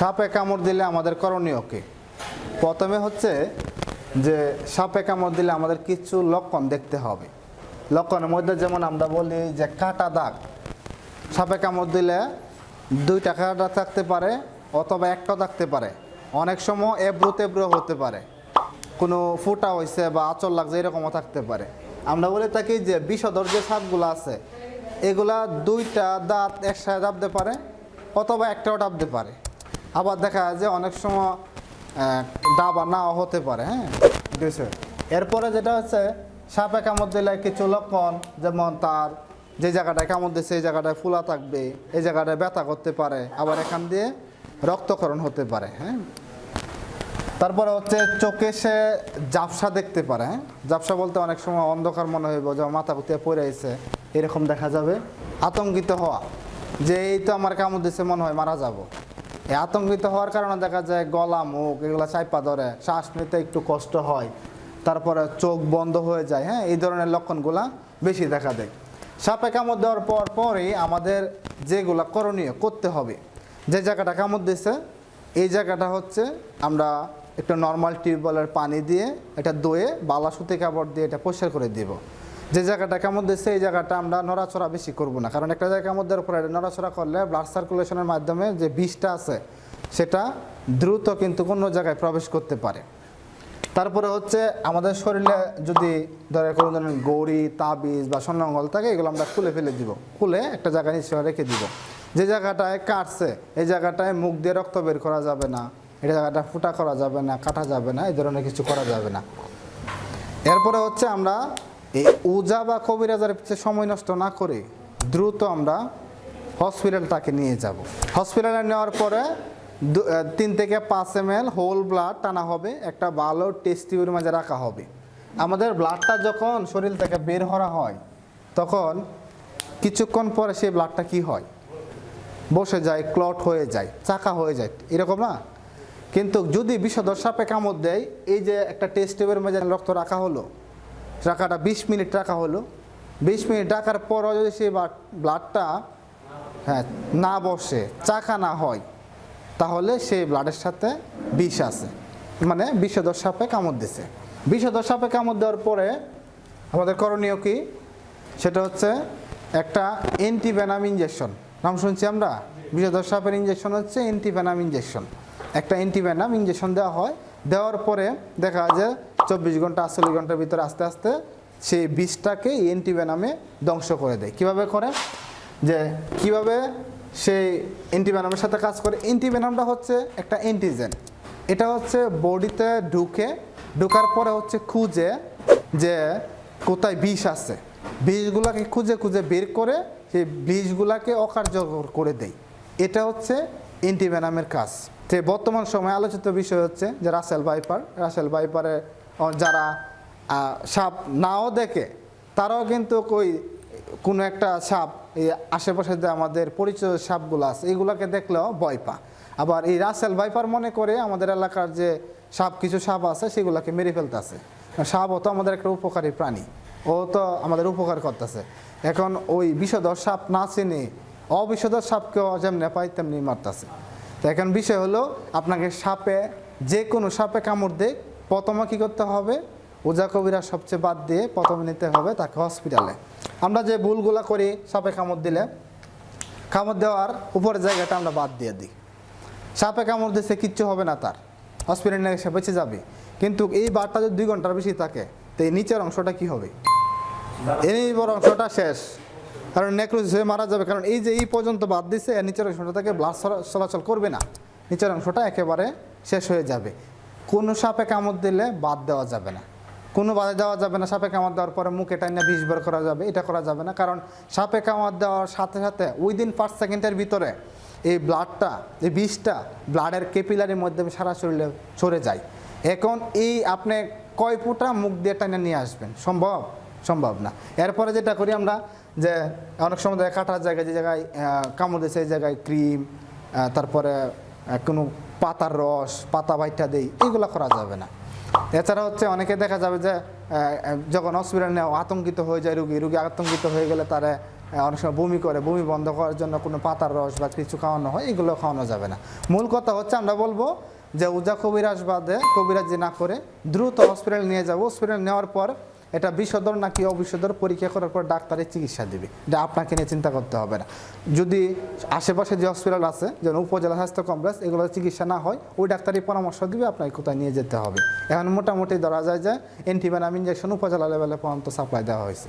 সাপে কামড় দিলে আমাদের করণীয় কি? প্রথমে হচ্ছে যে সাপে কামড় দিলে আমাদের কিছু লক্ষণ দেখতে হবে। লক্ষণের মধ্যে যেমন আমরা বলি যে কাটা দাগ। সাপে কামড় দিলে দুইটা কাটা থাকতে পারে অথবা একটা থাকতে পারে। অনেক সময় এব্রো তেব্রো হতে পারে। কোনো ফুটা হয়েছে বা আচর লাগছে এরকমও থাকতে পারে। আমরা বলে থাকি যে বিষধর যে সাপগুলো আছে, এগুলা দুইটা দাঁত একসাথে দাবতে পারে অথবা একটাও ডাবতে পারে। আবার দেখা যায় যে অনেক সময় ডাবা নাও হতে পারে হ্যাঁ? আছে? এরপরে যেটা হচ্ছে, সাপে কামড় দিলে কিছু লক্ষণ, যেমন তার যে জায়গাটায় কামড় দিচ্ছে এই জায়গাটায় ফুলা থাকবে, এই জায়গাটায় ব্যথা করতে পারে, আবার এখান দিয়ে রক্তকরণ হতে পারে হ্যাঁ? তারপরে হচ্ছে চোখে সে জাপসা দেখতে পারে হ্যাঁ? জাপসা বলতে অনেক সময় অন্ধকার মনে হইব, যে মাথা কুতিয়ে পড়ে আছে, এরকম দেখা যাবে, আতঙ্কিত হওয়া। যে এই তো আমার কামড় দিচ্ছে মনে হয় মারা যাব। আতঙ্কিত হওয়ার কারণে দেখা যায় গলা, মুখ এগুলো চাইপা ধরে। শ্বাস নিতে একটু কষ্ট হয়, তারপরে চোখ বন্ধ হয়ে যায়। হ্যাঁ এই ধরনের লক্ষণগুলা বেশি দেখা দেয়। সাপে কামড় দেওয়ার পর পরই আমাদের যেগুলা করণীয় করতে হবে। যে জায়গাটা কামড় দিচ্ছে এই জায়গাটা হচ্ছে আমরা একটু নর্মাল টিউবওয়েলের পানি দিয়ে এটা দয়ে বালা সুতি কাপড় দিয়ে এটা পরিষ্কার করে দিব। যে জায়গাটা কামড় দিচ্ছে এই জায়গাটা আমরা নড়াচড়া বেশি করব না। কারণ একটা দেওয়ার পরে নড়াচড়া করলে ব্লাড সার্কুলেশনের মাধ্যমে যে বিষটা আছে, সেটা দ্রুত কিন্তু কোনো জায়গায় প্রবেশ করতে পারে। তারপরে হচ্ছে আমাদের শরীরে যদি ধরে কোনো ধরনের গৌরি তাবিজ বা স্বর্ণঙ্গল থাকে, এগুলো আমরা খুলে ফেলে দিব। খুলে একটা জায়গায় নিশ্চয় রেখে দিব। যে জায়গাটায় কাটছে, এই জায়গাটায় মুখ দিয়ে রক্ত বের করা যাবে না এটা জায়গাটা ফুটা করা যাবে না, কাটা যাবে না, এই ধরনের কিছু করা যাবে না। এরপরে হচ্ছে আমরা এই ওজা বা কবিরাজার পিছিয়ে সময় নষ্ট না করে দ্রুত আমরা হসপিটাল তাকে নিয়ে যাব। হসপিটালে নেওয়ার পরে তিন থেকে পাঁচ এম হোল ব্লাড টানা হবে, একটা ভালো টেস্ট টিউবের মাঝে রাখা হবে। আমাদের ব্লাডটা যখন শরীর থেকে বের করা হয়, তখন কিছুক্ষণ পরে সেই ব্লাডটা কি হয়? বসে যায়, ক্লট হয়ে যায়, চাকা হয়ে যায়, এরকম না? কিন্তু যদি বিষধর সাপে কামড় দেয়, এই যে একটা টেস্ট টিউবের মাঝে রক্ত রাখা হলো রাখাটা বিশ মিনিট রাখা হলো। বিশ মিনিট রাখার পরও যদি সে ব্লাডটা হ্যাঁ না বসে চাকা না হয়, তাহলে সেই ব্লাডের সাথে বিষ আছে। মানে বিষধর সাপে কামড় দিছে। বিষধর সাপে কামড় দেওয়ার পরে আমাদের করণীয় কি? সেটা হচ্ছে একটা অ্যান্টিভেনাম ইঞ্জেকশন নাম শুনছি আমরা? বিষধর সাপের ইঞ্জেকশন হচ্ছে অ্যান্টিভেনাম ইঞ্জেকশন একটা অ্যান্টিভেনাম ইঞ্জেকশন দেওয়া হয়। দেওয়ার পরে দেখা যায় চব্বিশ ঘণ্টা, আটচল্লিশ ঘণ্টার ভিতরে আস্তে আস্তে সেই বিষটাকে অ্যান্টিভেনামে ধ্বংস করে দেয়। কীভাবে করে? যে কীভাবে সেই অ্যান্টিভেনামের সাথে কাজ করে? অ্যান্টিভেনামটা হচ্ছে একটা অ্যান্টিজেন এটা হচ্ছে বডিতে ঢুকে, ঢোকার পরে হচ্ছে খুঁজে যে কোথায় বিষ আছে। বিষগুলোকে খুঁজে খুঁজে বের করে সেই বিষগুলোকে অকার্যকর করে দেয়। এটা হচ্ছে অ্যান্টিভেনামের কাজ। তো বর্তমান সময়ে আলোচিত বিষয় হচ্ছে যে রাসেল বাইপার রাসেল বাইপারে যারা সাপ নাও দেখে, তারাও কিন্তু ওই কোনো একটা সাপ, এই আশেপাশে যে আমাদের পরিচয় সাপগুলো আছে, এগুলোকে দেখলেও ভয় পা। আবার এই রাসেল ভাইপার মনে করে আমাদের এলাকার যে সাপ, কিছু সাপ আছে, সেগুলোকে মেরে ফেলতেছে। সাপও তো আমাদের একটা উপকারী প্রাণী, ও তো আমাদের উপকার করতেছে। এখন ওই বিষধর সাপ না চিনে, অবিষধর সাপকেও যেমনি পাই তেমনি মারতেছে। তো এখন বিষয় হলো, আপনাকে সাপে যে কোনো সাপে কামড় দেয় প্রথমে কী করতে হবে? ওজা কবিরা সবচেয়ে বাদ দিয়ে প্রথমে নিতে হবে তাকে হসপিটালে আমরা যে ভুলগুলা করি, সাপে কামড় দিলে, কামড় দেওয়ার উপরের জায়গাটা আমরা বাদ দিয়ে দিই। সাপে কামড় দিচ্ছে কিচ্ছু হবে না তার। হসপিটালে নিয়ে সে বেঁচে যাবে। কিন্তু এই বারটা যদি দুই ঘণ্টার বেশি থাকে, তো এই নিচের অংশটা কি হবে? এই বড় অংশটা শেষ। কারণ নেক্রোসিস হয়ে মারা যাবে। কারণ এই যে এই পর্যন্ত বাদ দিছে নিচের অংশটা থেকে ব্লাড চলাচল করবে না। নিচের অংশটা একেবারে শেষ হয়ে যাবে। কোনো সাপে কামড় দিলে বাদ দেওয়া যাবে না। কোনো বাদে দেওয়া যাবে না সাপে কামড় দেওয়ার পরে মুখে টাইনা বিষ বের করা যাবে, এটা করা যাবে না। কারণ সাপে কামড় দেওয়ার সাথে সাথে উইদিন পাঁচ সেকেন্ডের ভিতরে এই ব্লাডটা এই বিষটা ব্লাডের কেপিলারির মাধ্যমে সারা শরীরে ছড়ে যায় এখন এই আপনি কয় ফুটা মুখ দিয়ে টাইনা নিয়ে আসবেন? সম্ভব? সম্ভব না। এরপরে যেটা করি আমরা যে অনেক সময় দেখা কাটার জায়গায় যে জায়গায় কামড় দিয়েছে এই জায়গায় ক্রিম তারপরে কোনো পাতার রস, পাতা বাইটা দেই, এগুলো করা যাবে না। এছাড়া হচ্ছে অনেকে দেখা যাবে যে যখন হসপিটাল নেওয়া আতঙ্কিত হয়ে যায় রুগী রুগী আতঙ্কিত হয়ে গেলে তারা অনেক সময় বমি করে, বমি বন্ধ করার জন্য কোনো পাতার রস বা কিছু খাওয়ানো হয়, এগুলো খাওয়ানো যাবে না। মূল কথা হচ্ছে আমরা বলব যে উজা কবিরাজ বাদে কবিরাজ যে না করে দ্রুত হসপিটাল নিয়ে যাব। হসপিটাল নেওয়ার পর এটা বিষধর নাকি অবিষধর পরীক্ষা করার পর ডাক্তারের চিকিৎসা দেবে। এটা আপনাকে নিয়ে চিন্তা করতে হবে না। যদি আশেপাশে যে হসপিটাল আছে যেমন উপজেলা স্বাস্থ্য কমপ্লেক্স এগুলো চিকিৎসা না হয়, ওই ডাক্তারই পরামর্শ দিবে, আপনাকে কোথায় নিয়ে যেতে হবে। এখন মোটামুটি ধরা যায় যে অ্যান্টিবায়াম ইঞ্জেকশন উপজেলা লেভেলে পর্যন্ত সাপ্লাই দেওয়া হয়েছে।